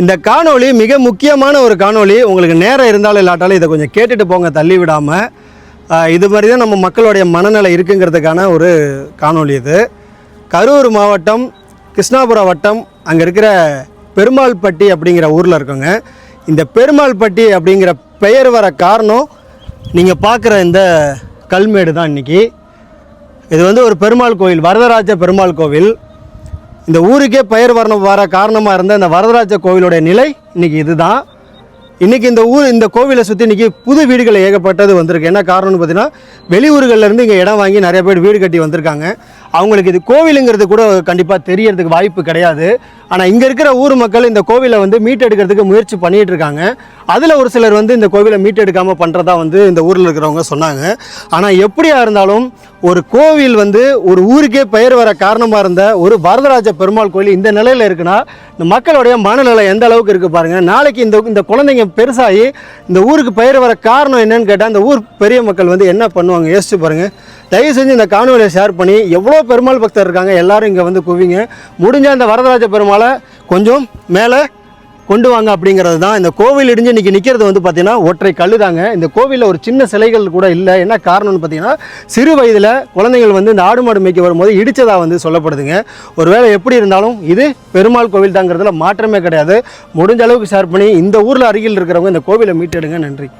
இந்த காணொளி மிக முக்கியமான ஒரு காணொளி. உங்களுக்கு நேரம் இருந்தாலும் இல்லாட்டாலும் இதை கொஞ்சம் கேட்டுட்டு போங்க தள்ளி விடாமல் இது மாதிரி தான் நம்ம மக்களுடைய மனநிலை இருக்குங்கிறதுக்கான ஒரு காணொளி இது. கரூர் மாவட்டம் கிருஷ்ணாபுரம் வட்டம் அங்கே இருக்கிற பெருமாள்பட்டி அப்படிங்கிற ஊரில் இருக்கோங்க. இந்த பெருமாள்பட்டி அப்படிங்கிற பெயர் வர காரணம் நீங்கள் பார்க்குற இந்த கல்மேடு தான் இன்றைக்கி இது வந்து ஒரு பெருமாள் கோவில் வரதராஜ பெருமாள் கோவில். இந்த ஊருக்கே பெயர் வரணும் வர காரணமாக இருந்த இந்த வரதராஜ கோவிலுடைய நிலை இன்னைக்கு இதுதான். இன்னைக்கு இந்த ஊர் இந்த கோவிலை சுற்றி இன்னைக்கு புது வீடுகள் ஏகப்பட்டது வந்திருக்கு. என்ன காரணம்னு பார்த்தீங்கன்னா வெளியூர்கள்லேருந்து இங்கே இடம் வாங்கி நிறைய பேர் வீடு கட்டி வந்திருக்காங்க. அவங்களுக்கு இது கோவிலுங்கிறது கூட கண்டிப்பாக தெரியறதுக்கு வாய்ப்பு கிடையாது. ஆனால் இங்கே இருக்கிற ஊர் மக்கள் இந்த கோவிலை வந்து மீட்டெடுக்கிறதுக்கு முயற்சி பண்ணிகிட்டு இருக்காங்க. அதில் ஒரு சிலர் வந்து இந்த கோவிலை மீட்டெடுக்காமல் பண்ணுறதா வந்து இந்த ஊரில் இருக்கிறவங்க சொன்னாங்க. ஆனால் எப்படியா இருந்தாலும் ஒரு கோவில் வந்து ஒரு ஊருக்கே பெயர் வர காரணமாக இருந்த ஒரு வரதராஜ பெருமாள் கோயில் இந்த நிலையில் இருக்குன்னா இந்த மக்களுடைய மனநிலை எந்த அளவுக்கு இருக்குது பாருங்கள் நாளைக்கு இந்த இந்த குழந்தைங்க பெருசாகி இந்த ஊருக்கு பெயர் வர காரணம் என்னன்னு கேட்டால் இந்த ஊர் பெரிய மக்கள் வந்து என்ன பண்ணுவாங்க? யோசிச்சு பாருங்கள் தயவு செஞ்சு இந்த காணொலியை ஷேர் பண்ணி எவ்வளோ பெருமாள் பக்தர் இருக்காங்க எல்லோரும் இங்கே வந்து குவிங்க. முடிஞ்ச அந்த வரதராஜ பெருமாளை கொஞ்சம் மேலே கொண்டு வாங்க அப்படிங்கிறது தான். இந்த கோவில் இடிஞ்சு இன்றைக்கி நிற்கிறது வந்து பார்த்திங்கன்னா ஒற்றை கல் தாங்க. இந்த கோவிலில் ஒரு சின்ன சிலைகள் கூட இல்லை. என்ன காரணம்னு பார்த்தீங்கன்னா சிறு வயதில் குழந்தைகள் வந்து இந்த ஆடு மாடு மேய்க்க வரும்போது இடித்ததாக வந்து சொல்லப்படுதுங்க. ஒரு வேளை எப்படி இருந்தாலும் இது பெருமாள் கோவில் தாங்கிறதுல மாற்றமே கிடையாது. முடிஞ்ச அளவுக்கு ஷேர் பண்ணி இந்த ஊரில் அருகில் இருக்கிறவங்க இந்த கோவிலை மீட்டெடுங்க. நன்றி.